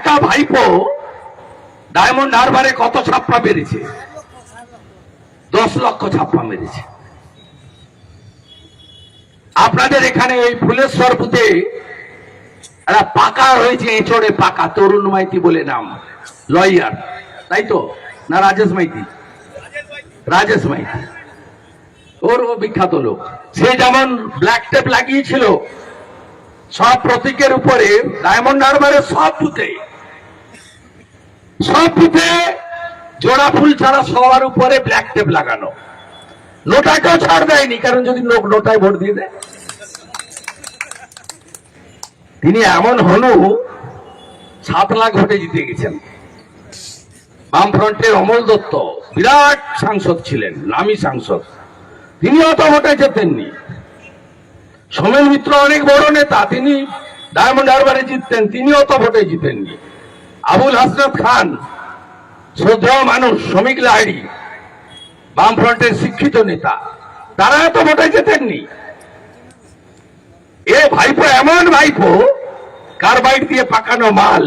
একা ভাইপো, ডায়মন্ড হারবারে কত ছাপ্পা মেরেছে? দশ লক্ষ ছাপ্পা মেরেছে। আপনাদের এখানে ওই ফুলেশ্বর বুথে একটা পাকা হয়েছে এঁচড়ে পাকা, তরুণ মাইতি বলে নাম, লয়ার। তাই তো? না রাজেশ মাইতি? রাজেশ মাইতি। ওর ও বিখ্যাত লোক। সে যেমন ব্ল্যাক টেপ লাগিয়েছিল, সব প্রতীকের উপরে, ডায়মন্ড হারবারের সব বুথে সব বুথে জোড়া ফুল ছাড়া সবার উপরে ব্ল্যাক টেপ লাগানো। নোটাকেও ছাড় দেয়নি, কারণ যদি লোক নোটায় ভোট দিয়ে দেয়। তিনি এমন হনু, সাত লাখ ভোটে জিতে গেছেন। বামফ্রন্টের অমল দত্ত, বিরাট সাংসদ ছিলেন, নামী সাংসদ। তিনি অত ভোটে যেতেননি সোমেন মিত্র অনেক বড় নেতা, তিনি ডায়মন্ড হারবারে জিততেন তিনি অত ভোটে জিতেননি। আবুল হাসরত খান, শ্রদ্ধেয় মানুষ, শ্রমিক লাহিড়ি, বামফ্রন্টের শিক্ষিত নেতা, তারা এত ভোটে যেতেননি এ ভাইপো এমন ভাইপো, কার্বাইড দিয়ে পাকানো মাল,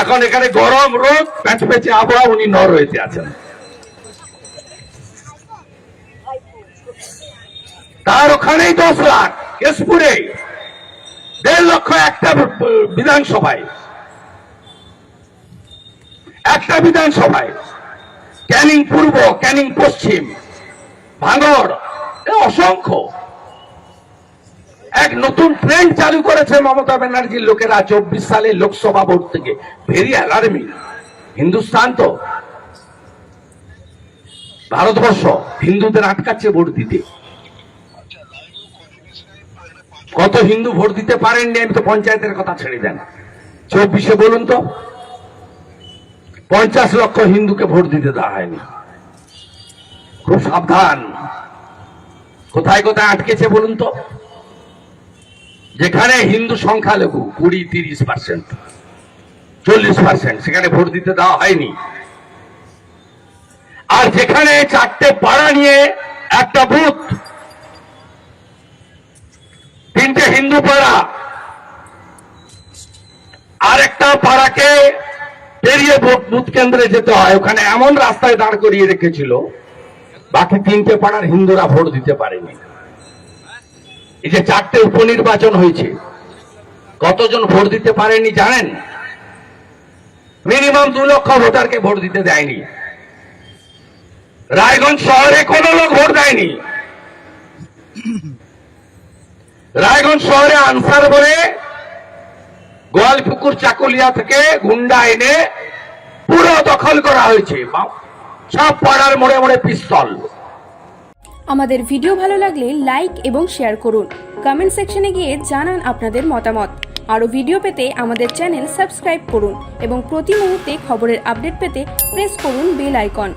এখন এখানে গরম রোদ, প্যাচ প্যাঁচে আবহাওয়া, উনি নর হয়েছে আছেন। তার ওখানেই দশ লাখ কেশপুরে দেড় লক্ষ একটা বিধানসভায় একটা বিধানসভায়, ক্যানিং পূর্ব, ক্যানিং পশ্চিম অসংখ্য। এক নতুন ট্রেন্ড চালু করেছে মমতা ব্যানার্জির লোকেরা চব্বিশ সালে লোকসভা ভোট থেকে, ভেরি অ্যালার্মিং। হিন্দুস্তান তো। ভারতবর্ষ হিন্দুদের আটকাচ্ছে ভোট দিতে। কত হিন্দু ভোট দিতে পারেননি, আমি তো পঞ্চায়েতের কথা ছেড়ে দেন। চব্বিশে বলুন তো, পঞ্চাশ লক্ষ হিন্দুকে ভোট দিতে দেওয়া হয়নি। খুব সাবধান। কোথায় কোথায় আটকেছে বলুন তো? যেখানে হিন্দু সংখ্যালঘু কুড়ি, তিরিশ পার্সেন্ট চল্লিশ পার্সেন্ট সেখানে ভোট দিতে দেওয়া হয়নি। আর যেখানে চারটে পাড়া নিয়ে একটা বুথ তিনটে হিন্দু পাড়া আর একটা পাড়াকে পেরিয়ে ভোট বুথ কেন্দ্রে যেতে হয়। ওখানে এমন রাস্তায় দাঁড় করিয়ে রেখেছিল, বাকি তিনটে পাড়ার হিন্দুরা ভোট দিতে পারেনি। এই যে চারটে উপনির্বাচন হয়েছে, কতজন ভোট দিতে পারেনি জানেন? মিনিমাম দু লক্ষ ভোটারকে ভোট দিতে দেয়নি। রায়গঞ্জ শহরে কোনো লোক ভোট দেয়নি। রায়গঞ্জ শহরে আনসার বলে গোয়ালপুকুর চাকুলিয়া থেকে গুন্ডা এনে পুরো দখল করা হয়েছে। সব পাড়ার মোড়ে মোড়ে পিস্তল। আমাদের ভিডিও ভালো লাগলে লাইক এবং শেয়ার করুন। কমেন্ট সেকশনে গিয়ে জানান আপনাদের মতামত। আরও ভিডিও পেতে আমাদের চ্যানেল সাবস্ক্রাইব করুন এবং প্রতি মুহূর্তে খবরের আপডেট পেতে প্রেস করুন বেল আইকন।